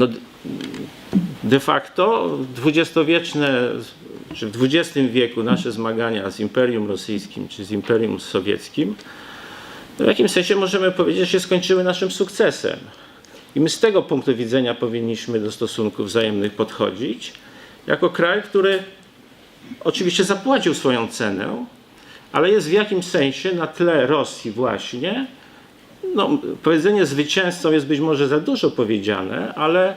no, de facto dwudziestowieczne, czy w XX wieku nasze zmagania z Imperium Rosyjskim czy z Imperium Sowieckim w jakimś sensie możemy powiedzieć, że się skończyły naszym sukcesem. I my z tego punktu widzenia powinniśmy do stosunków wzajemnych podchodzić, jako kraj, który oczywiście zapłacił swoją cenę, ale jest w jakimś sensie na tle Rosji właśnie. No, powiedzenie zwycięzcą jest być może za dużo powiedziane, ale,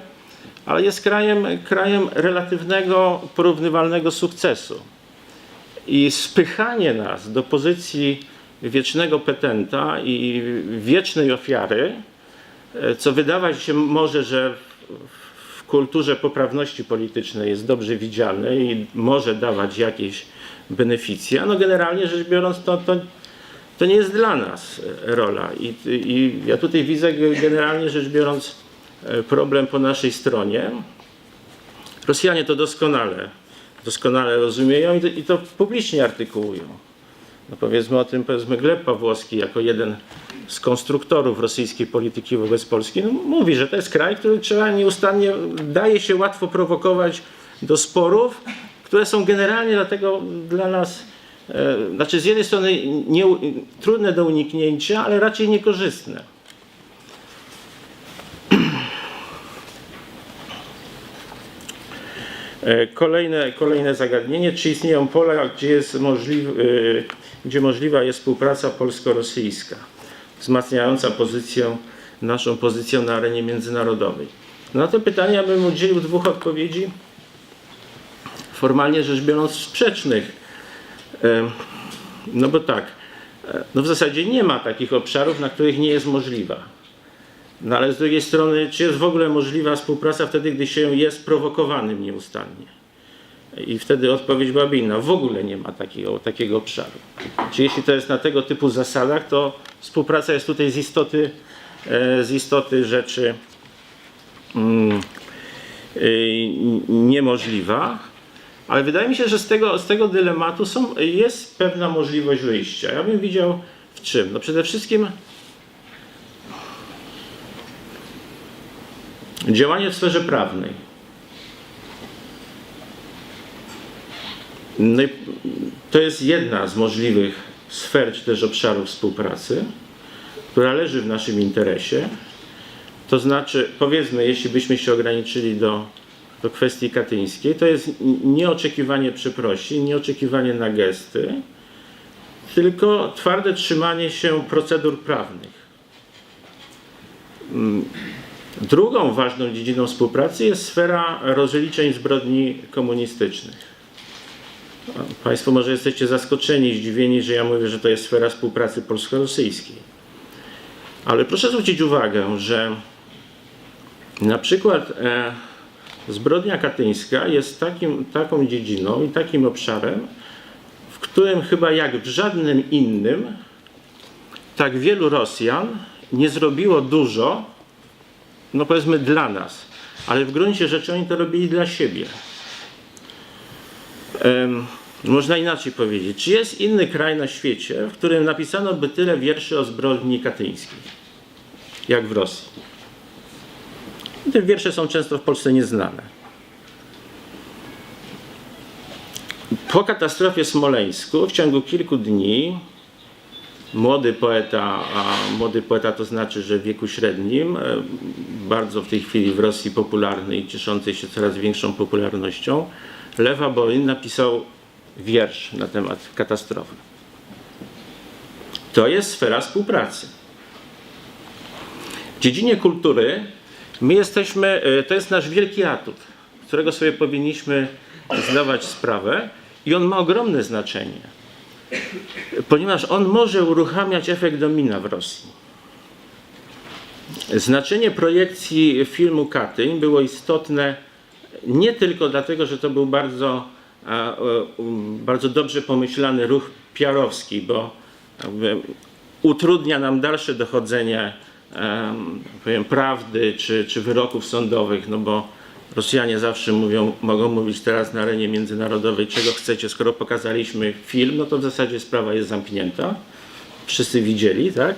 ale jest krajem, krajem relatywnego, porównywalnego sukcesu. I spychanie nas do pozycji wiecznego petenta i wiecznej ofiary, e, co wydawać się może, że w- kulturze poprawności politycznej jest dobrze widziane i może dawać jakieś beneficje, a no generalnie rzecz biorąc to, to, to nie jest dla nas e, rola. I, I ja tutaj widzę ge- generalnie rzecz biorąc e, problem po naszej stronie. Rosjanie to doskonale, doskonale rozumieją i to, i to publicznie artykułują. No powiedzmy o tym, powiedzmy Gleb Pawłowski jako jeden z konstruktorów rosyjskiej polityki wobec Polski, no mówi, że to jest kraj, który trzeba nieustannie, daje się łatwo prowokować do sporów, które są generalnie dlatego dla nas, znaczy z jednej strony nie, trudne do uniknięcia, ale raczej niekorzystne. E, Kolejne, kolejne zagadnienie, czy istnieją pola, gdzie, jest możliw, y, gdzie możliwa jest współpraca polsko-rosyjska, wzmacniająca pozycję, naszą pozycję na arenie międzynarodowej. Na to pytanie bym udzielił dwóch odpowiedzi, formalnie rzecz biorąc sprzecznych. E, No bo tak, e, no w zasadzie nie ma takich obszarów, na których nie jest możliwa. No ale z drugiej strony, czy jest w ogóle możliwa współpraca wtedy, gdy się jest prowokowanym nieustannie? I wtedy odpowiedź byłaby inna. W ogóle nie ma takiego, takiego obszaru. Czy jeśli to jest na tego typu zasadach, to współpraca jest tutaj z istoty, e, z istoty rzeczy mm, y, niemożliwa. Ale wydaje mi się, że z tego, z tego dylematu są, jest pewna możliwość wyjścia. Ja bym widział w czym? No przede wszystkim Działanie w sferze prawnej. No to jest jedna z możliwych sfer czy też obszarów współpracy, która leży w naszym interesie. To znaczy, powiedzmy, jeśli byśmy się ograniczyli do, do kwestii katyńskiej, to jest nieoczekiwanie przeprosin, nieoczekiwanie na gesty, tylko twarde trzymanie się procedur prawnych. Drugą ważną dziedziną współpracy jest sfera rozliczeń zbrodni komunistycznych. Państwo może jesteście zaskoczeni, zdziwieni, że ja mówię, że to jest sfera współpracy polsko-rosyjskiej. Ale proszę zwrócić uwagę, że na przykład e, zbrodnia katyńska jest takim, taką dziedziną i takim obszarem, w którym chyba jak w żadnym innym tak wielu Rosjan nie zrobiło dużo, no powiedzmy dla nas, ale w gruncie rzeczy oni to robili dla siebie. Em, można inaczej powiedzieć, czy jest inny kraj na świecie, w którym napisano by tyle wierszy o zbrodni katyńskiej, jak w Rosji? Te wiersze są często w Polsce nieznane. Po katastrofie smoleńsku w ciągu kilku dni młody poeta, a młody poeta to znaczy, że w wieku średnim, e, bardzo w tej chwili w Rosji popularny i cieszący się coraz większą popularnością, Lewa Bolin napisał wiersz na temat katastrofy. To jest sfera współpracy. W dziedzinie kultury my jesteśmy, e, to jest nasz wielki atut, którego sobie powinniśmy zdawać sprawę i on ma ogromne znaczenie ponieważ on może uruchamiać efekt domina w Rosji. Znaczenie projekcji filmu Katyń było istotne nie tylko dlatego, że to był bardzo, um, bardzo dobrze pomyślany ruch piarowski, bo jakby utrudnia nam dalsze dochodzenie powiem, prawdy czy, czy wyroków sądowych, no bo Rosjanie zawsze mówią, mogą mówić teraz na arenie międzynarodowej, czego chcecie, skoro pokazaliśmy film, no to w zasadzie sprawa jest zamknięta. Wszyscy widzieli, tak?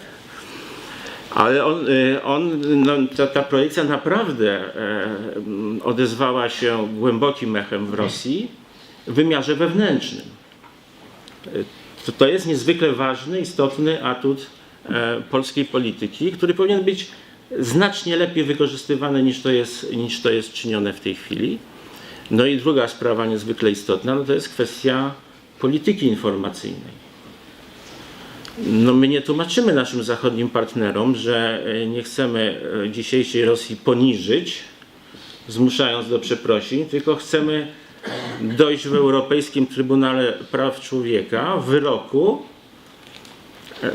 Ale on, y, on no, ta, ta projekcja naprawdę odezwała się głębokim echem w Rosji w wymiarze wewnętrznym. Y, To, to jest niezwykle ważny, istotny atut polskiej polityki, który powinien być znacznie lepiej wykorzystywany niż to jest, niż to jest czynione w tej chwili. No i druga sprawa niezwykle istotna, no to jest kwestia polityki informacyjnej. No my nie tłumaczymy naszym zachodnim partnerom, że e, nie chcemy e, dzisiejszej Rosji poniżyć, zmuszając do przeprosin, tylko chcemy dojść w Europejskim Trybunale Praw Człowieka wyroku, e,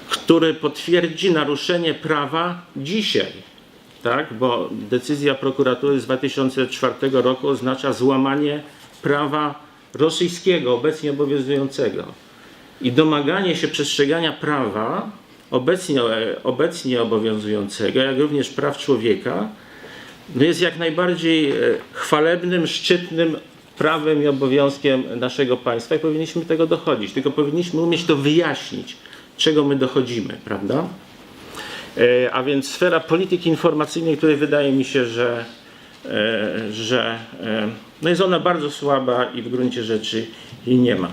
który potwierdzi naruszenie prawa dzisiaj. Tak, bo decyzja prokuratury z 2004 roku oznacza złamanie prawa rosyjskiego obecnie obowiązującego i domaganie się przestrzegania prawa obecnie, obecnie obowiązującego, jak również praw człowieka, no jest jak najbardziej e, chwalebnym, szczytnym prawem i obowiązkiem naszego państwa i powinniśmy tego dochodzić. Tylko powinniśmy umieć to wyjaśnić, czego my dochodzimy, prawda? E, A więc sfera polityki informacyjnej, której wydaje mi się, że, e, że e, no jest ona bardzo słaba i w gruncie rzeczy jej nie ma.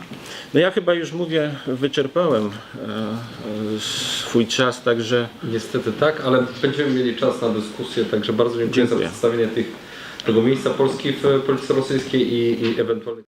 No ja chyba już mówię, wyczerpałem swój czas, także Niestety tak, ale będziemy mieli czas na dyskusję, także bardzo dziękuję, Dziękuję. za przedstawienie tych, tego miejsca Polski w polityce rosyjskiej i, i ewentualnie